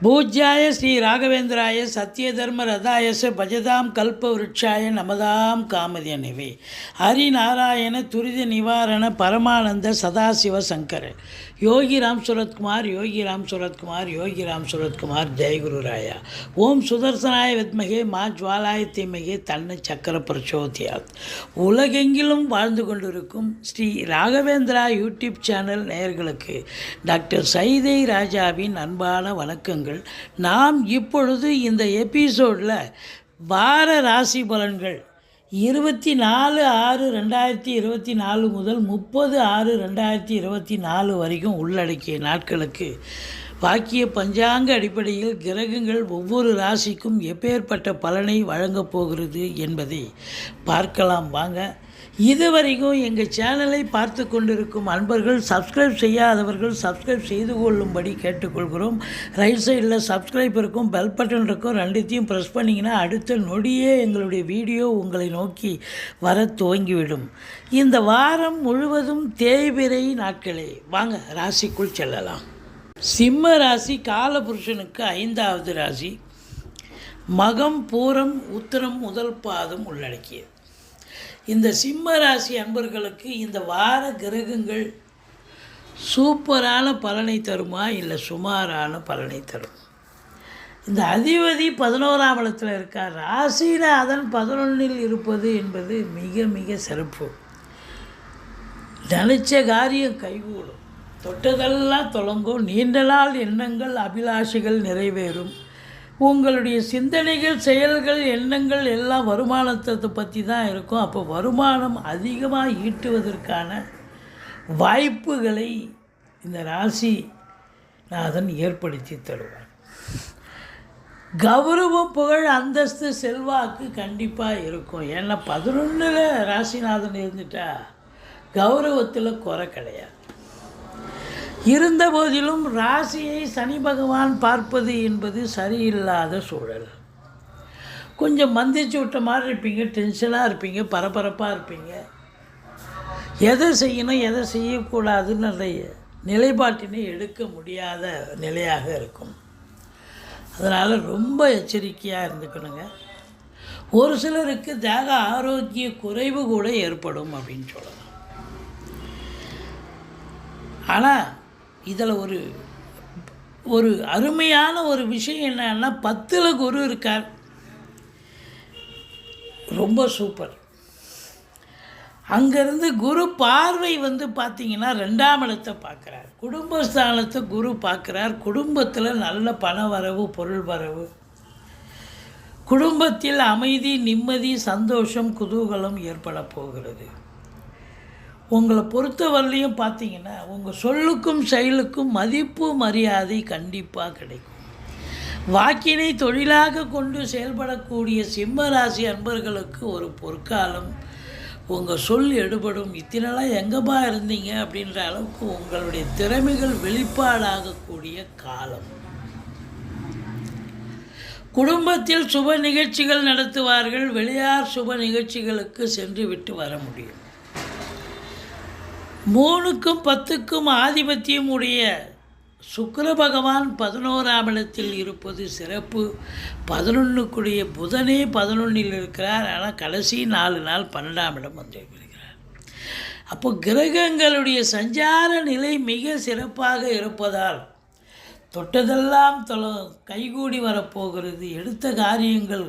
பூஜ்யாய ஸ்ரீ ராகவேந்திராய சத்திய தர்ம ரதாயச பஜதாம் கல்ப விருட்சாய நமதாம் காமதேனவே ஹரிநாராயண துரித நிவாரண பரமானந்த சதாசிவ சங்கர யோகி ராம் சுரத்குமார் யோகி ராம் சுரத்குமார் யோகி ராம் சுரத்குமார் ஜெயகுரு ராயா. ஓம் சுதர்சனாய வித்மகே மா ஜுவாலாய தீமகே தன்னை சக்கர பிரச்சோதியாத். உலகெங்கிலும் வாழ்ந்து கொண்டிருக்கும் ஸ்ரீ ராகவேந்திரா யூடியூப் சேனல் நேயர்களுக்கு டாக்டர் சைதை ராஜாவின் அன்பான வணக்கங்கள். நாம் இப்பொழுது இந்த எபிசோடில் வார ராசி பலன்கள் இருபத்தி நாலு ஆறு ரெண்டாயிரத்தி இருபத்தி நாலு முதல் முப்பது ஆறு ரெண்டாயிரத்தி இருபத்தி நாலு வரைக்கும் உள்ளடக்கிய நாட்களுக்கு வாக்கிய பஞ்சாங்க அடிப்படையில் கிரகங்கள் ஒவ்வொரு ராசிக்கும் எப்பேற்பட்ட பலனை வழங்கப் போகிறது என்பதை பார்க்கலாம் வாங்க. இதுவரைக்கும் எங்கள் சேனலை பார்த்து கொண்டிருக்கும் அன்பர்கள் சப்ஸ்கிரைப் செய்யாதவர்கள் சப்ஸ்கிரைப் செய்து கொள்ளும்படி கேட்டுக்கொள்கிறோம். ரைட் சைடில் சப்ஸ்கிரைப் இருக்கும் பெல் பட்டன் இருக்கும் ரெண்டுத்தையும் ப்ரெஸ் பண்ணிங்கன்னா அடுத்த நொடியே எங்களுடைய வீடியோ உங்களை நோக்கி வர துவங்கிவிடும். இந்த வாரம் முழுவதும் தேய்பிரை நாட்களே. வாங்க ராசிக்குள் செல்லலாம். சிம்ம ராசி காலபுருஷனுக்கு ஐந்தாவது ராசி. மகம் பூரம் உத்தரம் முதல் பாதம் உள்ளடக்கியது. இந்த சிம்ம ராசி அன்பர்களுக்கு இந்த வார கிரகங்கள் சூப்பரான பலனை தருமா இல்லை சுமாரான பலனை தரும்? இந்த அதிபதி பதினோராம் இடத்தில் இருக்கார். ராசியில் அதன் பதினொன்றில் இருப்பது என்பது மிக மிக சிறப்பு. நினைச்ச காரியம் கைகூடும். தொட்டதெல்லாம் தொடங்கும். நீண்ட நாள் எண்ணங்கள் அபிலாஷைகள் நிறைவேறும். உங்களுடைய சிந்தனைகள் செயல்கள் எண்ணங்கள் எல்லாம் வருமானத்தை பற்றி தான் இருக்கும். அப்போ வருமானம் அதிகமாக ஈட்டுவதற்கான வாய்ப்புகளை இந்த ராசி நாதன் ஏற்படுத்தி தருவார். கௌரவம் புகழ் அந்தஸ்து செல்வாக்கு கண்டிப்பாக இருக்கும். ஏன்னா பதினொன்றில் ராசிநாதன் இருந்துட்டா கௌரவத்தில் குறை கிடையாது. இருந்த போதிலும் ராசியை சனி பகவான் பார்ப்பது என்பது சரியில்லாத சூழல். கொஞ்சம் மந்திச்சு விட்ட மாதிரி இருப்பீங்க டென்ஷனாக இருப்பீங்க பரபரப்பாக இருப்பீங்க. எதை செய்யணும் எதை செய்யக்கூடாதுன்னு நிலைப்பாட்டினை எடுக்க முடியாத நிலையாக இருக்கும். அதனால் ரொம்ப எச்சரிக்கையாக இருந்துக்கணுங்க. ஒரு சிலருக்கு தேக ஆரோக்கிய குறைவு கூட ஏற்படும் அப்படின்னு சொல்லலாம். ஆனால் இதில் ஒரு ஒரு அருமையான ஒரு விஷயம் என்னன்னா பத்தில் குரு இருக்கார். ரொம்ப சூப்பர். அங்கேருந்து குரு பார்வை வந்து பார்த்தீங்கன்னா ரெண்டாம் இடத்தை பார்க்குறார். குடும்பஸ்தானத்தை குரு பார்க்குறார். குடும்பத்தில் நல்ல பண வரவு பொருள் வரவு. குடும்பத்தில் அமைதி நிம்மதி சந்தோஷம் குதூகலம் ஏற்பட போகிறது. உங்களை பொறுத்தவரையிலையும் பார்த்தீங்கன்னா உங்கள் சொல்லுக்கும் செயலுக்கும் மதிப்பு மரியாதை கண்டிப்பாக கிடைக்கும். வாக்கினை தொழிலாக கொண்டு செயல்படக்கூடிய சிம்ம ராசி அன்பர்களுக்கு ஒரு பொற்காலம் உங்கள் சொல் எடுபடும். இத்தனைலாம் எங்கேப்பா இருந்தீங்க? அப்படின்ற அளவுக்கு உங்களுடைய திறமைகள் வெளிப்பாடாகக்கூடிய காலம். குடும்பத்தில் சுப நிகழ்ச்சிகள் நடத்துவார்கள். வெளியார் சுப நிகழ்ச்சிகளுக்கு சென்று விட்டு வர முடியும். மூணுக்கும் பத்துக்கும் ஆதிபத்தியம் உடைய சுக்கர பகவான் பதினோராம் இடத்தில் இருப்பது சிறப்பு. பதினொன்றுக்குரிய புதனே பதினொன்றில் இருக்கிறார். ஆனால் கடைசி நாலு நாள் பன்னெண்டாம் இடம் வந்து இருக்கிறார். அப்போ கிரகங்களுடைய சஞ்சார நிலை மிக சிறப்பாக இருப்பதால் தொட்டதெல்லாம் தொல கைகூடி வரப்போகிறது. எடுத்த காரியங்கள்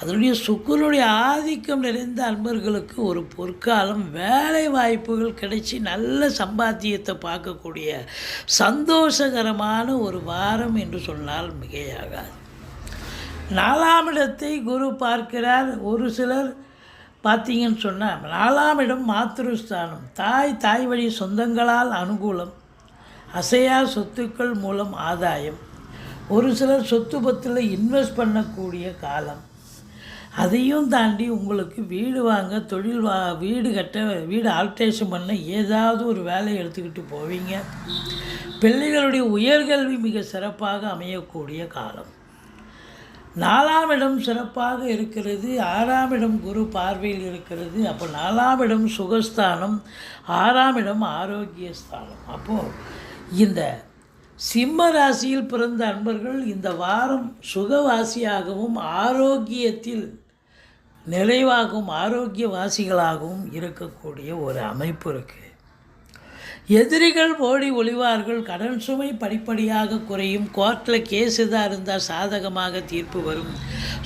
அதனுடைய சுக்குனுடைய ஆதிக்கம் நிறைந்த அன்பர்களுக்கு ஒரு பொற்காலம் வேலை வாய்ப்புகள் கிடைச்சி நல்ல சம்பாத்தியத்தை பார்க்கக்கூடிய சந்தோஷகரமான ஒரு வாரம் என்று சொன்னால் மிகையாகாது. நாலாம் இடத்தை குரு பார்க்கிறார். ஒரு சிலர் பார்த்தீங்கன்னு சொன்னால் நாலாம் இடம் மாத்திருஸ்தானம் தாய் தாய் வழி சொந்தங்களால் அனுகூலம் அசையா சொத்துக்கள் மூலம் ஆதாயம். ஒரு சிலர் சொத்து பத்தில் இன்வெஸ்ட் பண்ணக்கூடிய காலம். அதையும் தாண்டி உங்களுக்கு வீடு வாங்க தொழில் வா வீடு கட்ட வீடு ஆல்ட்ரேஷன் பண்ண ஏதாவது ஒரு வேலையை எடுத்துக்கிட்டு போவீங்க. பிள்ளைகளுடைய உயர்கல்வி மிக சிறப்பாக அமையக்கூடிய காலம். நாலாம் இடம் சிறப்பாக இருக்கிறது ஆறாம் இடம் குரு பார்வையில் இருக்கிறது அப்போ நாலாம் இடம் சுகஸ்தானம் ஆறாம் இடம் ஆரோக்கிய ஸ்தானம் அப்போது இந்த சிம்ம ராசியில் பிறந்த அன்பர்கள் இந்த வாரம் சுகவாசியாகவும் ஆரோக்கியத்தில் நிறைவாகவும் ஆரோக்கியவாசிகளாகவும் இருக்கக்கூடிய ஒரு அமைப்பு இருக்குது எதிரிகள் ஓடி ஒளிவார்கள் கடன் சுமை படிப்படியாக குறையும் கோர்ட்டில் கேஸ் எதாக இருந்தால் சாதகமாக தீர்ப்பு வரும்.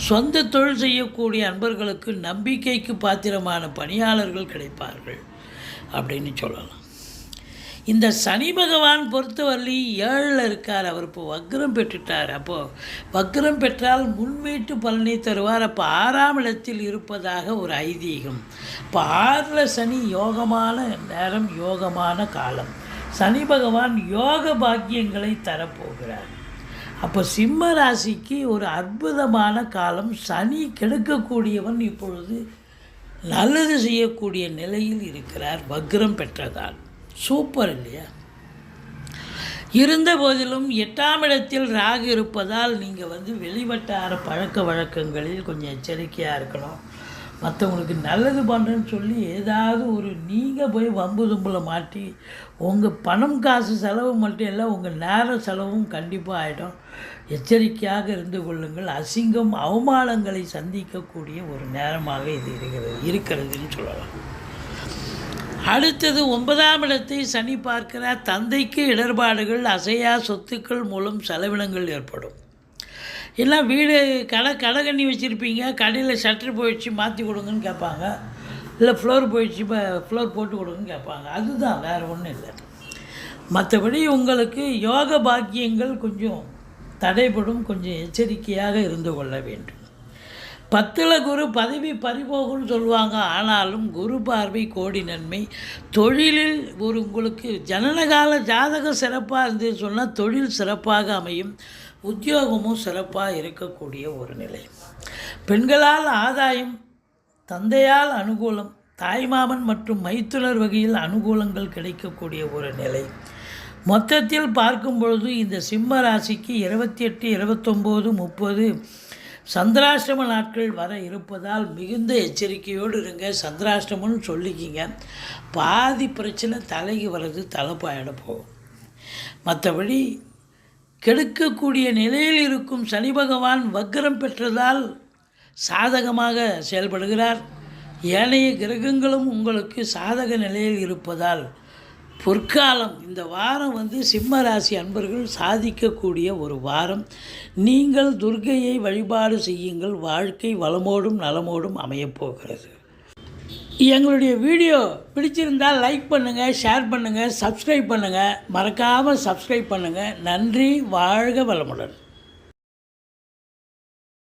சொந்த தொழில் செய்யக்கூடிய அன்பர்களுக்கு நம்பிக்கைக்கு பாத்திரமான பணியாளர்கள் கிடைப்பார்கள் அப்படின்னு சொல்லலாம். இந்த சனி பகவான் பொறுத்தவரை ஏழில் இருக்கார். அவர் இப்போ வக்ரம் பெற்றுட்டார். அப்போது வக்ரம் பெற்றால் முன்வீட்டு பலனை தருவார். அப்போ ஆறாம் இடத்தில் இருப்பதாக ஒரு ஐதீகம். இப்போ ஆறில் சனி யோகமான நேரம் யோகமான காலம். சனி பகவான் யோக பாக்கியங்களை தரப்போகிறார். அப்போ சிம்ம ராசிக்கு ஒரு அற்புதமான காலம். சனி கெடுக்கக்கூடியவன் இப்பொழுது நல்லது செய்யக்கூடிய நிலையில் இருக்கிறார். வக்ரம் பெற்றதால். சூப்பர் இல்லையா? இருந்த போதிலும் எட்டாம் இடத்தில் ராகு இருப்பதால் நீங்கள் வந்து வெளிவட்டார பழக்க வழக்கங்களில் கொஞ்சம் எச்சரிக்கையாக இருக்கணும். மற்றவங்களுக்கு நல்லது பண்ணுறேன்னு சொல்லி ஏதாவது ஒரு நீங்கள் போய் வம்பு தும்பில் மாட்டி உங்கள் பணம் காசு செலவு மட்டும் இல்லை உங்கள் நேர செலவும் கண்டிப்பாக ஆகிடும் எச்சரிக்கையாக இருந்து கொள்ளுங்கள். அசிங்கம் அவமானங்களை சந்திக்கக்கூடிய ஒரு நேரமாக இது இருக்கிறது இருக்கிறதுன்னு சொல்லலாம். அடுத்தது ஒன்பதாம் இடத்தை சனி பார்க்கிறார். தந்தைக்கு இடர்பாடுகள் அசையா சொத்துக்கள் மூலம் செலவினங்கள் ஏற்படும். எல்லாம் வீடு கடை கடை கண்ணி வச்சுருப்பீங்க. கடையில் ஷட்டர் போயிடுச்சு மாற்றி கொடுங்கன்னு கேட்பாங்க. இல்லை ஃப்ளோர் போயிடுச்சு இப்போ ஃப்ளோர் போட்டு கொடுங்கன்னு கேட்பாங்க. அதுதான் வேறு ஒன்றும் இல்லை. மற்றபடி உங்களுக்கு யோக பாக்கியங்கள் கொஞ்சம் தடைபடும் கொஞ்சம் எச்சரிக்கையாக இருந்து கொள்ள வேண்டும். பத்தில் குரு பதவி பறிபோகும்னு சொல்லுவாங்க. ஆனாலும் குரு பார்வை கோடி நன்மை. தொழிலில் ஒரு உங்களுக்கு ஜனனகால ஜாதகம் சிறப்பாக இருந்து சொன்னால் தொழில் சிறப்பாக அமையும். உத்தியோகமும் சிறப்பாக இருக்கக்கூடிய ஒரு நிலை. பெண்களால் ஆதாயம் தந்தையால் அனுகூலம் தாய்மாமன் மற்றும் மைத்துனர் வகையில் அனுகூலங்கள் கிடைக்கக்கூடிய ஒரு நிலை. மொத்தத்தில் பார்க்கும் பொழுது இந்த சிம்ம ராசிக்கு இருபத்தி எட்டு இருபத்தொம்போது முப்பது சந்திராஷ்டம நாட்கள் வர இருப்பதால் மிகுந்த எச்சரிக்கையோடு இருங்க. சந்திராஷ்டமம்னு சொல்லிக்கிங்க. பாதி பிரச்சனை தலைக்கு வர்றது தலைப்பாயிட போகும். மற்றபடி கெடுக்கக்கூடிய நிலையில் இருக்கும் சனி பகவான் வக்ரம் பெற்றதால் சாதகமாக செயல்படுகிறார். ஏனைய கிரகங்களும் உங்களுக்கு சாதக நிலையில் இருப்பதால் பொற்காலம். இந்த வாரம் வந்து சிம்ம ராசி அன்பர்கள் சாதிக்கக்கூடிய ஒரு வாரம். நீங்கள் துர்கையை வழிபாடு செய்யுங்கள். வாழ்க்கை வளமோடும் நலமோடும் அமையப்போகிறது எங்களுடைய வீடியோ பிடிச்சிருந்தால் லைக் பண்ணுங்கள் ஷேர் பண்ணுங்கள் சப்ஸ்கிரைப் பண்ணுங்கள் மறக்காமல் சப்ஸ்கிரைப் பண்ணுங்கள் நன்றி வாழ்க வளமுடன்.